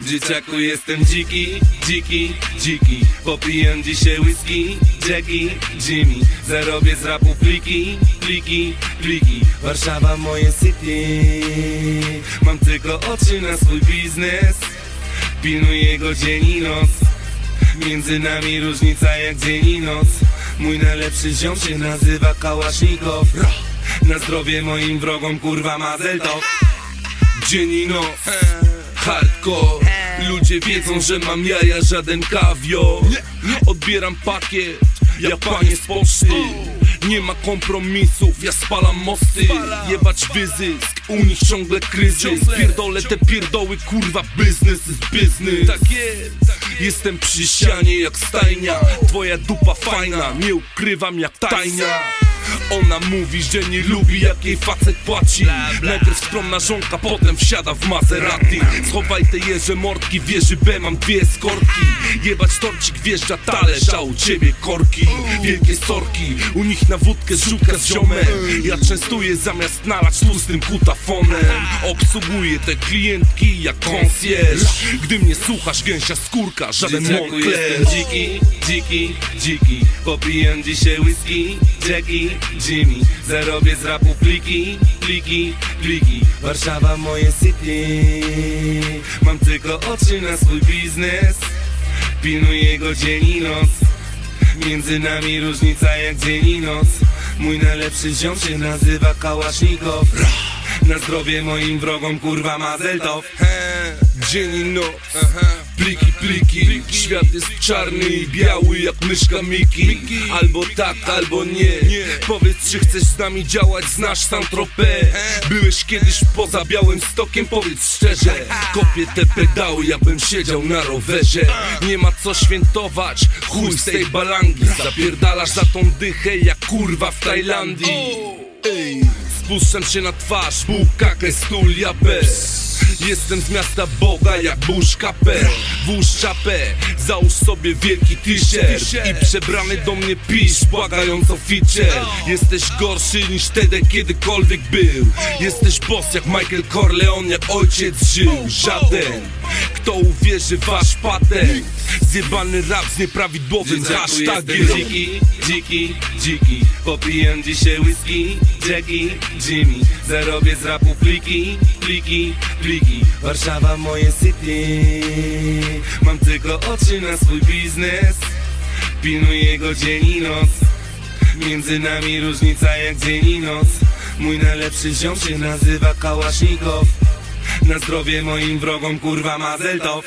Dzieciaku jestem dziki, dziki, dziki. Popijam dzisiaj whisky, Jackie, Jimmy. Zarobię z rapu pliki, pliki, pliki. Warszawa moje city. Mam tylko oczy na swój biznes. Pilnuję go dzień i noc. Między nami różnica jak dzień i noc. Mój najlepszy ziom się nazywa Kałasznikow. Na zdrowie moim wrogom kurwa mazeltow. Dzień i noc. Hardcore Ludzie wiedzą, że mam jaja, żaden kawior. Odbieram pakiet Ja panie z poczty nie ma kompromisów, ja spalam mosty. Jebać wyzysk, u nich ciągle kryzys. Pierdolę te pierdoły, kurwa, biznes jest biznes. Tak jest Jestem przy jak stajnia. Twoja dupa fajna, nie ukrywam jak tajnia ona mówi, że nie lubi jak jej facet płaci. Najpierw skromna żonka, potem wsiada w Maserati. Schowaj te jeże mordki, wieży B mam dwie skorki. Jebać torcik wjeżdża talerz, a u ciebie korki. Wielkie sorki, u nich na wódkę żółka z ziomem. Ja częstuję zamiast nalać tłustym kutafonem. Obsługuję te klientki jak concierge Gdy mnie słuchasz, gęsia skórka, żaden Moncler jestem dziki, dziki, dziki. Popijam dzisiaj whisky, Jackie, Jimmy Zarobię z rapu pliki, pliki, pliki. Warszawa moje city. Mam tylko oczy na swój biznes. Pilnuję go dzień i noc. Między nami różnica jak dzień i noc. Mój najlepszy ziom się nazywa Kałasznikow. Na zdrowie moim wrogom kurwa mazeltow. Dzień i noc Pliki, pliki. Świat jest czarny i biały jak myszka Miki. Albo tak, albo nie. Powiedz czy chcesz z nami działać, znasz Saint-Tropez Byłeś kiedyś poza białym stokiem, powiedz szczerze. Kopię te pedały, jakbym siedział na rowerze. Nie ma co świętować, chuj z tej balangi. Zapierdalasz za tą dychę jak kurwa w Tajlandii. Spuszczam się na twarz, bukakę, stul, japę Jestem z miasta Boga jak burz kapę Włóż czapę, załóż sobie wielki t-shirt. I przebrany do mnie pisz, błagając o feature. Jesteś gorszy niż wtedy kiedykolwiek był. Jesteś boss jak Michael Corleone, jak ojciec żył. Żaden, kto uwierzy wasz patent? Zjebany rap z nieprawidłowym hashtagiem. Dziki, dziki, dziki. Popijam dzisiaj whisky, Jackie, Jimmy. Zarobię z rapu pliki, pliki, pliki. Warszawa moje city. Mam tylko oczy na swój biznes. Pilnuję go dzień i noc. Między nami różnica jak dzień i noc. Mój najlepszy ziom się nazywa Kałasznikow Na zdrowie moim wrogom kurwa mazeltow